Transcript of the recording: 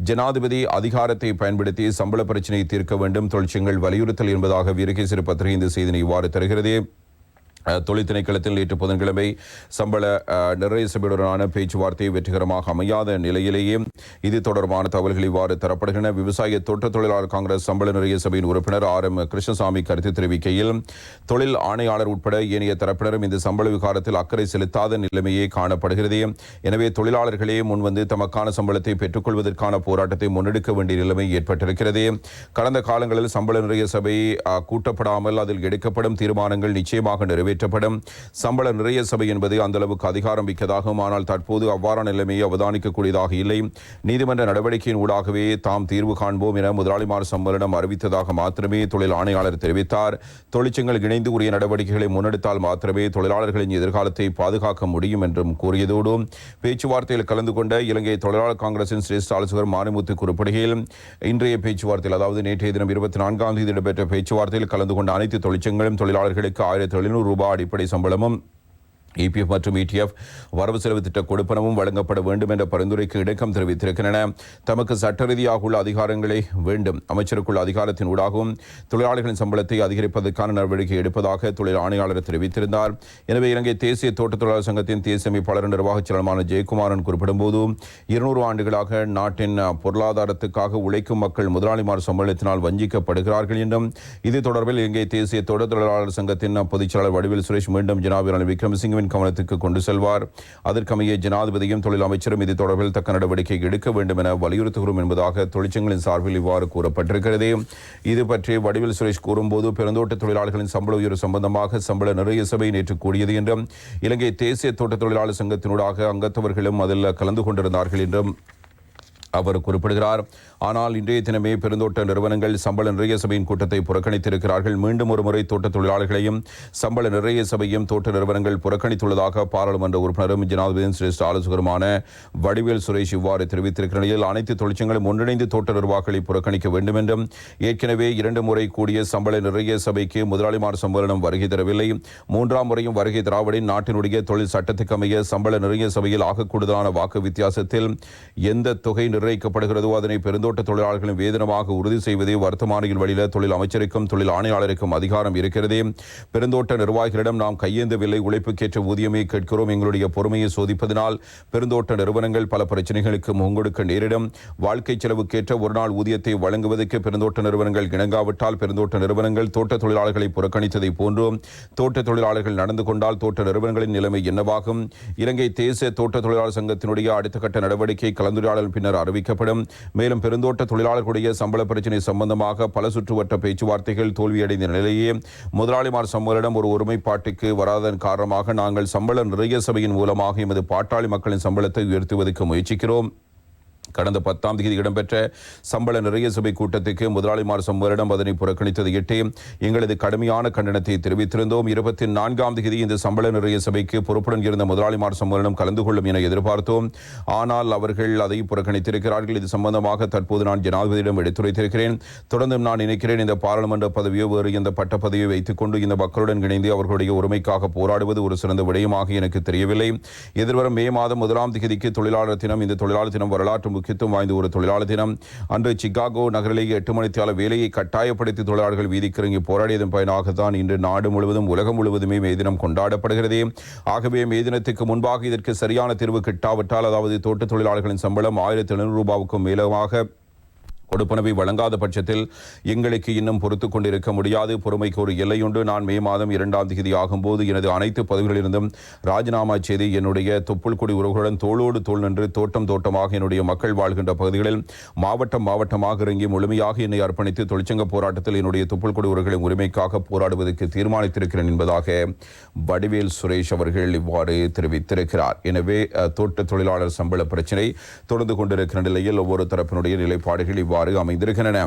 ஜனாதிபதி அதிகாரத்தை பயன்படுத்தி சம்பள பிரச்சினையை தீர்க்க வேண்டும் தொழிற்சங்கள் வலியுறுத்தல் என்பதாக வீரகேசரி பத்திரிகை இந்த செய்தினை இவ்வாறு தருகிறது. தொழில் திணைக்களத்தில் நேற்று புதன்கிழமை சம்பள அஹ், நிறைய சபையுடனான பேச்சுவார்த்தை வெற்றிகரமாக அமையாத நிலையிலேயே இது தொடர்பான தகவல்கள் இவ்வாறு தரப்படுகின்றன. விவசாய தோட்ட தொழிலாளர் காங்கிரஸ் சம்பள நிறைய சபையின் உறுப்பினர் ஆர் எம் கிருஷ்ணசாமி கருத்து தெரிவிக்கையில் தொழில் ஆணையாளர் உட்பட ஏனைய தரப்பினரும் இந்த சம்பள விகாரத்தில் அக்கறை செலுத்தாத நிலைமையே காணப்படுகிறது. எனவே தொழிலாளர்களே முன்வந்து தமக்கான சம்பளத்தை பெற்றுக்கொள்வதற்கான போராட்டத்தை முன்னெடுக்க வேண்டிய நிலைமை ஏற்பட்டிருக்கிறது. கடந்த காலங்களில் சம்பள நிறைய சபை கூட்டப்படாமல் அதில் எடுக்கப்படும் தீர்மானங்கள் நிச்சயமாக நிறைவேற்றப்படும். சம்பள நிறைய சபை என்பது அந்த அளவுக்கு அதிகாரம் மிக்கதாகும். ஆனால் தற்போது அவ்வாறான நிலைமையை அவதானிக்கக்கூடியதாக இல்லை. நீதிமன்ற நடவடிக்கையின் ஊடாகவே தாம் தீர்வு காண்போம் என முதலாளிமார் சம்மேளனம் அறிவித்ததாக மாத்திரமே தொழில் ஆணையாளர் தெரிவித்தார். தொழிற்சங்கள் இணைந்து உரிய நடவடிக்கைகளை முன்னெடுத்தால் மாத்திரமே தொழிலாளர்களின் எதிர்காலத்தை பாதுகாக்க முடியும் என்றும் கூறியதோடு பேச்சுவார்த்தையில் கலந்து கொண்ட இலங்கை தொழிலாளர் காங்கிரசின் சிரேஷ்ட ஆலோசகர் மாரிமுத்து குறிப்பிடுகையில் இன்றைய பேச்சுவார்த்தையில் அதாவது நேற்றைய தினம் இருபத்தி நான்காம் தேதி நடைபெற்ற பேச்சுவார்த்தையில் கலந்து கொண்ட அனைத்து தொழிற்சங்களும் தொழிலாளர்களுக்கு ஆயிரத்தி எழுநூறு ரூபாய் ரூபாய் அடிப்படை சம்பளமும் இபிஎஃப் மற்றும் இடிஎஃப் வரவு செலவு திட்ட கொடுப்பனவும் வழங்கப்பட வேண்டும் என்ற பரிந்துரைக்கு இணக்கம் தெரிவித்திருக்கின்றன. தமக்கு சட்ட ரீதியாக உள்ள அதிகாரங்களை வேண்டும். அமைச்சருக்குள்ள அதிகாரத்தின் ஊடாகவும் தொழிலாளர்களின் சம்பளத்தை அதிகரிப்பதற்கான நடவடிக்கை எடுப்பதாக தொழில் ஆணையாளர் தெரிவித்திருந்தார். எனவே இலங்கை தேசிய தோட்ட தொழிலாளர் சங்கத்தின் தேசிய அமைப்பாளர் நிர்வாகச் செயலமான ஜெயக்குமாரன் குறிப்பிடும்போது இருநூறு ஆண்டுகளாக நாட்டின் பொருளாதாரத்துக்காக உழைக்கும் மக்கள் முதலாளிமார் சம்பளத்தினால் வஞ்சிக்கப்படுகிறார்கள் என்றும் இது தொடர்பில் இலங்கை தேசிய தோட்ட தொழிலாளர் சங்கத்தின் பொதுச் செயலாளர் வடிவில் சுரேஷ் மீண்டும் ஜனாபிரான ரணில் விக்ரமசிங்கவின் கவனத்துக்கு கொண்டு செல்வார். அதற்கமைய ஜனாதிபதியும் தொழில் அமைச்சரும் இது தொடர்பில் தக்க நடவடிக்கை எடுக்க வேண்டும் என வலியுறுத்துகிறோம் என்பதாக தொழிற்சங்கங்களின் சார்பில் இவ்வாறு கூறப்பட்டிருக்கிறது. இது பற்றி வடிவில் சுரேஷ் கூறும்போது பெருந்தோட்ட தொழிலாளர்களின் சம்பள உயர்வு சம்பந்தமாக சம்பள நிறைய சபை நேற்று கூடியது என்றும் இலங்கை தேசிய தோட்ட தொழிலாளர் சங்கத்தினூடாக அங்கத்தவர்களும் அதில் கலந்து கொண்டிருந்தார்கள் என்றும் அவர் குறிப்பிடுகிறார். ஆனால் இன்றைய தினமே பெருந்தோட்ட நிறுவனங்கள் சம்பள நிறைய சபையின் கூட்டத்தை புறக்கணித்திருக்கிறார்கள். மீண்டும் ஒரு முறை தோட்ட தொழிலாளர்களையும் சம்பள நிறைய சபையும் தோட்ட நிறுவனங்கள் புறக்கணித்துள்ளதாக பாராளுமன்ற உறுப்பினரும் ஜனாதிபதியின் சிரேஷ்ட ஆலோசகருமான வடிவேல் சுரேஷ் இவ்வாறு தெரிவித்திருக்கிற நிலையில் அனைத்து தொழிற்சங்களும் ஒன்றிணைந்து தோட்ட நிர்வாகங்களை புறக்கணிக்க வேண்டும் என்றும் ஏற்கனவே இரண்டு முறை கூடிய சம்பள நிறைய சபைக்கு முதலாளிமார் சம்மேளனம் வருகை தரவில்லை. மூன்றாம் முறையும் வருகை திராவிடன் நாட்டினுடைய தொழில் சட்டத்துக்கு அமைய சம்பள நிறைய சபையில் ஆகக்கூடுதலான வாக்கு வித்தியாசத்தில் எந்த தொகை நிர்ணயிக்கப்படுகிறதோ அதனை பெருந்தோட்ட தொழிலாளர்களின் வேதனமாக உறுதி செய்வதே வர்த்தமானியின் வழியில் தொழில் அமைச்சருக்கும் தொழில் ஆணையாளருக்கும் அதிகாரம் இருக்கிறது. பெருந்தோட்ட நிர்வாகிகளிடம் நாம் கையேந்தவில்லை உழைப்புக்கேற்ற ஊதியமே கேட்கிறோம். எங்களுடைய பொறுமையை சோதிப்பதனால் பெருந்தோட்ட நிறுவனங்கள் பல பிரச்சனைகளுக்கு முங்கொடுக்க நேரிடும். வாழ்க்கை செலவுக்கேற்ற ஒரு நாள் ஊதியத்தை வழங்குவதற்கு பெருந்தோட்ட நிறுவனங்கள் இணங்காவிட்டால் பெருந்தோட்ட நிறுவனங்கள் தோட்ட தொழிலாளர்களை புறக்கணித்ததை போன்றும் தோட்ட தொழிலாளர்கள் நடந்து கொண்டால் தோட்ட நிறுவனங்களின் நிலைமை என்னவாகும்? இலங்கை தேசிய தோட்ட தொழிலாளர் சங்கத்தினுடைய அடுத்த கட்ட நடவடிக்கை கலந்துரையாடல் பின்னர் அறிவிக்கப்படும் மேலும் பெருந்தோட்ட தொழிலாளர்களுடைய சம்பள பிரச்சினை சம்பந்தமாக பல சுற்றுவட்ட பேச்சுவார்த்தைகள் தோல்வியடைந்த நிலையே முதலாளிமார் சம்பளிடம் ஒரு ஒருமைப்பாட்டுக்கு வராதன் காரணமாக நாங்கள் சம்பள நிறைய சபையின் மூலமாக எமது பாட்டாளி மக்களின் சம்பளத்தை உயர்த்துவதற்கு முயற்சிக்கிறோம். கடந்த பத்தாம் தேதி இடம்பெற்ற சம்பள நிறைய சபை கூட்டத்துக்கு முதலாளிமார் சம்மரிடம் அதனை புறக்கணித்ததையிட்டு எங்களது கடுமையான கண்டனத்தை தெரிவித்திருந்தோம். இருபத்தி நான்காம் தேதி இந்த சம்பள நிறைய சபைக்கு பொறுப்புடன் இருந்த முதலாளிமார் சம்மேளனம் கலந்து கொள்ளும் என எதிர்பார்த்தோம். ஆனால் அவர்கள் அதை புறக்கணித்திருக்கிறார்கள். இது சம்பந்தமாக தற்போது நான் ஜனாதிபதியிடம் எடுத்துரைத்திருக்கிறேன். தொடர்ந்து நான் நினைக்கிறேன் இந்த பாராளுமன்ற பதவியோ வேறு இந்த பட்ட பதவியை வைத்துக் கொண்டு இந்த மக்களுடன் இணைந்து அவர்களுடைய உரிமைக்காக போராடுவது ஒரு சிறந்த விடயமாக எனக்கு தெரியவில்லை. எதிர்வரும் மே மாதம் முதலாம் தேதிக்கு தொழிலாளர் தினம். இந்த தொழிலாளர் தினம் வரலாற்று முக்கியத்துவம் வாய்ந்த ஒரு தொழிலாளர் தினம். அன்று சிகாகோ நகரிலேயே எட்டு மணித்தியால வேலையை கட்டாயப்படுத்தி தொழிலாளர்கள் வீதிக்கிறங்கி போராடியதன் பயனாகத்தான் இன்று நாடு முழுவதும் உலகம் முழுவதுமே மே தினம் கொண்டாடப்படுகிறது. ஆகவே மே தினத்துக்கு முன்பாக இதற்கு சரியான தீர்வு கிட்டாவிட்டால் அதாவது தோட்ட தொழிலாளர்களின் சம்பளம் ஆயிரத்தி எழுநூறு ரூபாவுக்கும் மேலமாக கொடுப்பனவை வழங்காத பட்சத்தில் எங்களுக்கு இன்னும் பொறுத்து கொண்டிருக்க முடியாது. பொறுமைக்கு ஒரு எல்லையுண்டு. நான் மே மாதம் இரண்டாம் தேதி ஆகும்போது எனது அனைத்து பதவிகளிலிருந்தும் ராஜினாமா செய்து என்னுடைய தொப்புள்குடி உறவுகளுடன் தோளோடு தோள் நின்று தோட்டம் தோட்டமாக என்னுடைய மக்கள் வாழ்கின்ற பகுதிகளில் மாவட்டம் மாவட்டமாக இறங்கி முழுமையாக என்னை அர்ப்பணித்து தொழிற்சங்க போராட்டத்தில் என்னுடைய தொப்புள்குடி உறவுகளின் உரிமைக்காக போராடுவதற்கு தீர்மானித்திருக்கிறேன் என்பதாக வடிவேல் சுரேஷ் அவர்கள் இவ்வாறு தெரிவித்திருக்கிறார். எனவே தோட்ட தொழிலாளர் சம்பள பிரச்சினை தொடர்ந்து கொண்டிருக்கிற நிலையில் ஒவ்வொரு தரப்பினுடைய நிலைப்பாடுகள் இவ்வாறு அமைந்திருக்கின்றன